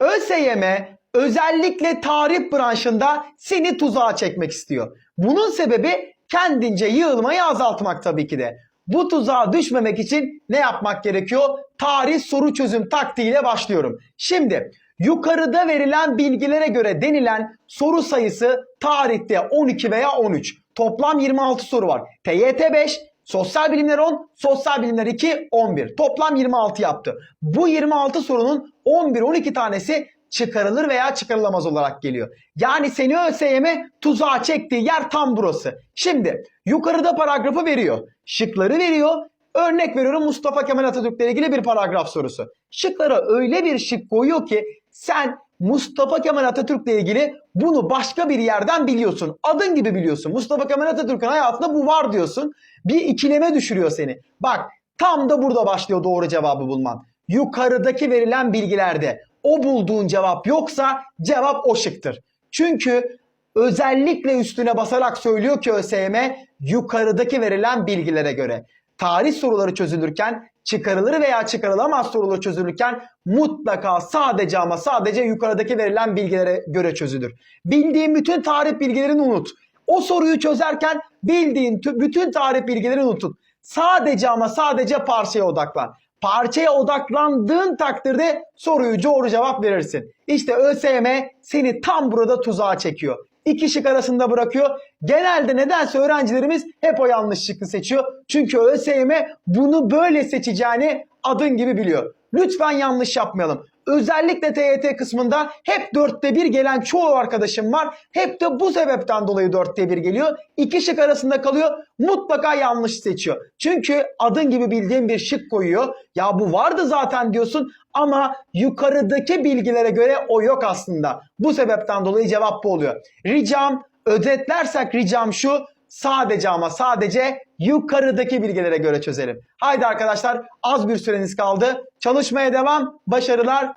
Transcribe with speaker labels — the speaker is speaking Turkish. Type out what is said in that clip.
Speaker 1: ÖSYM özellikle tarih branşında seni tuzağa çekmek istiyor. Bunun sebebi kendince yığılmayı azaltmak tabii ki de. Bu tuzağa düşmemek için ne yapmak gerekiyor? Tarih soru çözüm taktiğiyle başlıyorum. Şimdi yukarıda verilen bilgilere göre denilen soru sayısı tarihte 12 veya 13. Toplam 26 soru var. TYT 5, Sosyal bilimler 10, sosyal bilimler 2, 11. Toplam 26 yaptı. Bu 26 sorunun 11-12 tanesi çıkarılır veya çıkarılamaz olarak geliyor. Yani seni ÖSYM tuzağa çektiği yer tam burası. Şimdi yukarıda paragrafı veriyor. Şıkları veriyor. Örnek veriyorum Mustafa Kemal Atatürk'le ilgili bir paragraf sorusu. Şıklara öyle bir şık koyuyor ki sen Mustafa Kemal Atatürk'le ilgili bunu başka bir yerden biliyorsun. Adın gibi biliyorsun. Mustafa Kemal Atatürk'ün hayatında bu var diyorsun. Bir ikileme düşürüyor seni. Bak tam da burada başlıyor doğru cevabı bulman. Yukarıdaki verilen bilgilerde o bulduğun cevap yoksa cevap o şıktır. Çünkü özellikle üstüne basarak söylüyor ki ÖSYM yukarıdaki verilen bilgilere göre. Tarih soruları çözülürken çıkarılır veya çıkarılamaz soruları çözülürken mutlaka sadece ama sadece yukarıdaki verilen bilgilere göre çözülür. Bildiğin bütün tarih bilgilerini unut. O soruyu çözerken bildiğin tü- bütün tarih bilgilerini unutun. Sadece ama sadece parçaya odaklan. Parçaya odaklandığın takdirde soruyu doğru cevap verirsin. İşte ÖSYM seni tam burada tuzağa çekiyor. İki şık arasında bırakıyor. Genelde nedense öğrencilerimiz hep o yanlış şıkkı seçiyor. Çünkü ÖSYM bunu böyle seçeceğini adın gibi biliyor. Lütfen yanlış yapmayalım. Özellikle TYT kısmında hep dörtte bir gelen çoğu arkadaşım var. Hep de bu sebepten dolayı dörtte bir geliyor. İki şık arasında kalıyor. Mutlaka yanlış seçiyor. Çünkü adın gibi bildiğin bir şık koyuyor. Ya bu vardı zaten diyorsun ama yukarıdaki bilgilere göre o yok aslında. Bu sebepten dolayı cevap bu oluyor. Ricam özetlersek ricam şu sadece ama sadece yukarıdaki bilgilere göre çözelim. Haydi arkadaşlar az bir süreniz kaldı. Çalışmaya devam. Başarılar.